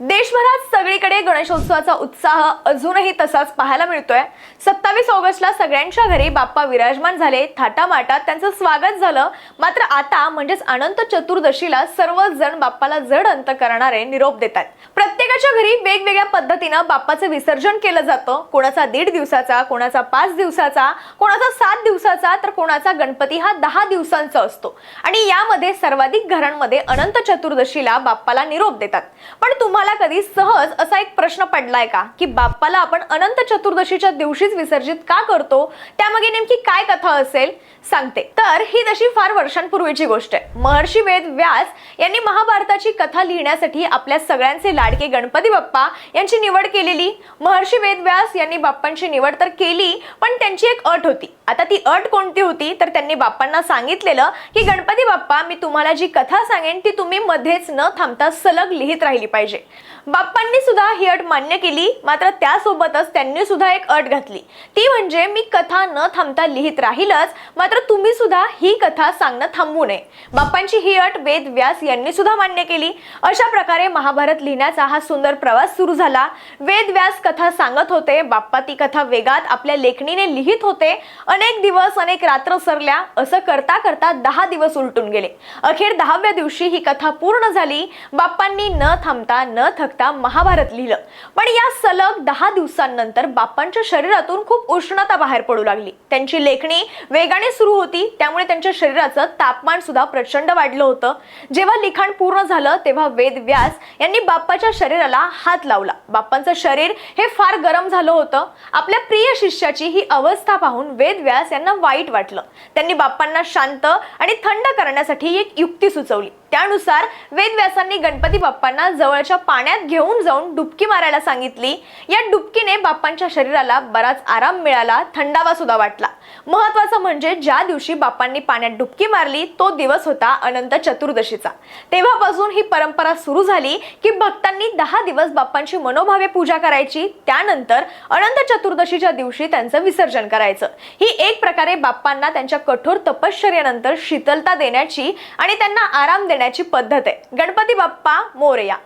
देशभरात सगळीकडे गणेशोत्सवाचा उत्साह अजूनही तसाच पाहायला मिळतोय. सत्तावीस ऑगस्टला सगळ्यांच्या घरी बाप्पा विराजमान झाले थाटामाटात त्यांचं स्वागत झालं. मात्र आता म्हणजेच अनंत चतुर्दशीला सर्वजण बाप्पाला जड अंत करणारे निरोप देतात. प्रत्येकाच्या घरी वेगवेगळ्या पद्धतीनं बाप्पाचं विसर्जन केलं जातं. कोणाचा दीड दिवसाचा कोणाचा पाच दिवसाचा कोणाचा सात दिवसाचा तर कोणाचा गणपती हा दहा दिवसांचा असतो. आणि यामध्ये सर्वाधिक घरांमध्ये अनंत चतुर्दशीला बाप्पाला निरोप देतात. पण तुम्हाला कधी सहज असा एक प्रश्न पडलाय का? की बाप्पाला आपण अनंत चतुर्दशीच्या दिवशीच विसर्जित का करतो? त्यामागे नेमकी काय कथा असेल? सांगते. तर ही तशी फार वर्षांपूर्वीची गोष्ट आहे. महर्षी वेद व्यास यांनी महाभारताची कथा लिहिण्यासाठी आपल्या सगळ्यांचे लाडके गणपती बाप्पा यांची निवड केलेली. महर्षी वेद व्यास यांनी बाप्पांची निवड तर केली पण त्यांची एक अट होती. आता ती अट कोणती होती? तर त्यांनी बाप्पांना सांगितलेलं की गणपती बाप्पा मी तुम्हाला जी कथा सांगेन ती तुम्ही मध्येच न थांबता सलग लिहित राहिली पाहिजे. बाप्पांनी सुद्धा ही अट मान्य केली मात्र त्यासोबतच त्यांनी सुद्धा एक अट घातली. ती म्हणजे मी कथा न थांबता लिहित राहीलच मात्र तुम्ही सुद्धा ही कथा सांगणं थांबवू नये. बाप्पांची ही अट वेद व्यास यांनी सुद्धा मान्य केली. अशा प्रकारे महाभारत लिहिण्याचा हा सुंदर प्रवास सुरू झाला. वेद व्यास कथा सांगत होते बाप्पा ती कथा वेगात आपल्या लेखणीने लिहित होते. अनेक दिवस अनेक रात्र सरल्या असं करता करता दहा दिवस उलटून गेले. अखेर दहाव्या दिवशी ही कथा पूर्ण झाली. बाप्पांनी न थांबता न थक थकता महाभारत लिहिलं. पण या सलग दहा दिवसांनंतर बाप्पांच्या शरीरातून खूप उष्णता बाहेर पडू लागली. त्यांची लेखणी वेगाने सुरू होती त्यामुळे त्यांच्या शरीराचं तापमान सुद्धा प्रचंड वाढलं होतं. जेव्हा लिखाण पूर्ण झालं तेव्हा वेद व्यास यांनी बाप्पाच्या शरीराला हात लावला. बाप्पांचं शरीर हे फार गरम झालं होतं. आपल्या प्रिय शिष्याची ही अवस्था पाहून वेद व्यास यांना वाईट वाटलं. त्यांनी बाप्पांना शांत आणि थंड करण्यासाठी एक युक्ती सुचवली. त्यानुसार वेदव्यासांनी गणपती बाप्पांना जवळच्या पाण्यात घेऊन जाऊन डुबकी मारायला सांगितली. या डुबकीने बाप्पांच्या शरीराला बराच आराम मिळाला थंडावा सुद्धा वाटला. महत्वाचं म्हणजे ज्या दिवशी बाप्पांनी पाण्यात डुबकी मारली तो दिवस होता अनंत चतुर्दशीचा. तेव्हापासून ही परंपरा सुरू झाली की भक्तांनी दहा दिवस बाप्पांची मनोभावे पूजा करायची त्यानंतर अनंत चतुर्दशीच्या दिवशी त्यांचं विसर्जन करायचं. ही एक प्रकारे बाप्पांना त्यांच्या कठोर तपश्चर्यानंतर शीतलता देण्याची आणि त्यांना आराम देण्याची पद्धत आहे. गणपती बाप्पा मोरया.